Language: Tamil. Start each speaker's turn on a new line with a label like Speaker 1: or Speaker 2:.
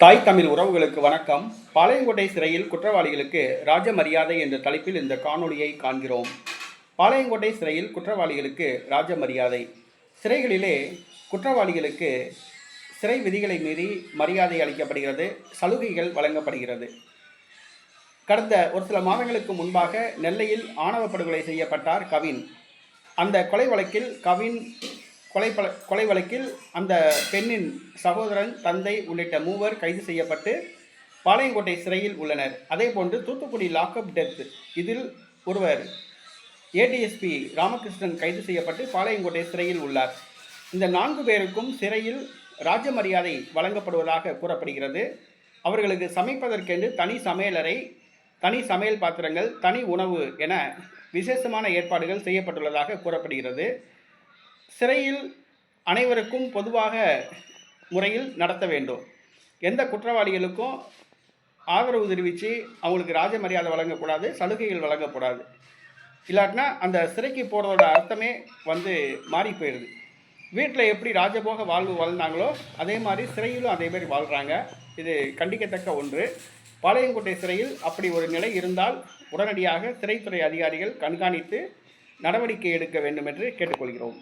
Speaker 1: தாய் தமிழ் உறவுகளுக்கு வணக்கம். பாளையங்கோட்டை சிறையில் குற்றவாளிகளுக்கு ராஜ மரியாதை என்ற தலைப்பில் இந்த காணொளியை காண்கிறோம். பாளையங்கோட்டை சிறையில் குற்றவாளிகளுக்கு ராஜ மரியாதை சிறைகளிலே குற்றவாளிகளுக்கு சிறை விதிகளை மீறி மரியாதை அளிக்கப்படுகிறது சலுகைகள் வழங்கப்படுகிறது. கடந்த ஒரு சில மாதங்களுக்கு முன்பாக நெல்லையில் ஆணவ படுகொலை செய்யப்பட்டார் கவின். அந்த கொலை வழக்கில் கவின் கொலை பல கொலை வழக்கில் அந்த பெண்ணின் சகோதரன் தந்தை உள்ளிட்ட மூவர் கைது செய்யப்பட்டு பாளையங்கோட்டை சிறையில் உள்ளனர். அதேபோன்று தூத்துக்குடி லாக்அப் டெத் இதில் ஒருவர் ஏடிஎஸ்பி ராமகிருஷ்ணன் கைது செய்யப்பட்டு பாளையங்கோட்டை சிறையில் உள்ளார். இந்த நான்கு பேருக்கும் சிறையில் ராஜ மரியாதை வழங்கப்படுவதாக கூறப்படுகிறது. அவர்களுக்கு சமைப்பதற்கென்று தனி சமையலறை தனி சமையல் பாத்திரங்கள் தனி உணவு என விசேஷமான ஏற்பாடுகள் செய்யப்பட்டுள்ளதாக கூறப்படுகிறது. சிறையில் அனைவருக்கும் பொதுவாக முறையில் நடத்த வேண்டும். எந்த குற்றவாளிகளுக்கும் ஆதரவு தெரிவித்து அவங்களுக்கு ராஜ மரியாதை வழங்கக்கூடாது சலுகைகள் வழங்கக்கூடாது. இல்லாட்டினா அந்த சிறைக்கு போகிறதோட அர்த்தமே வந்து மாறி போயிடுது. வீட்டில் எப்படி ராஜபோக வாழ்வு வாழ்ந்தாங்களோ அதே மாதிரி சிறையிலும் அதே மாதிரி வாழ்கிறாங்க இது கண்டிக்கத்தக்க ஒன்று. பாளையங்கோட்டை சிறையில் அப்படி ஒரு நிலை இருந்தால் உடனடியாக சிறைத்துறை அதிகாரிகள் கண்காணித்து நடவடிக்கை எடுக்க வேண்டும் என்று கேட்டுக்கொள்கிறோம்.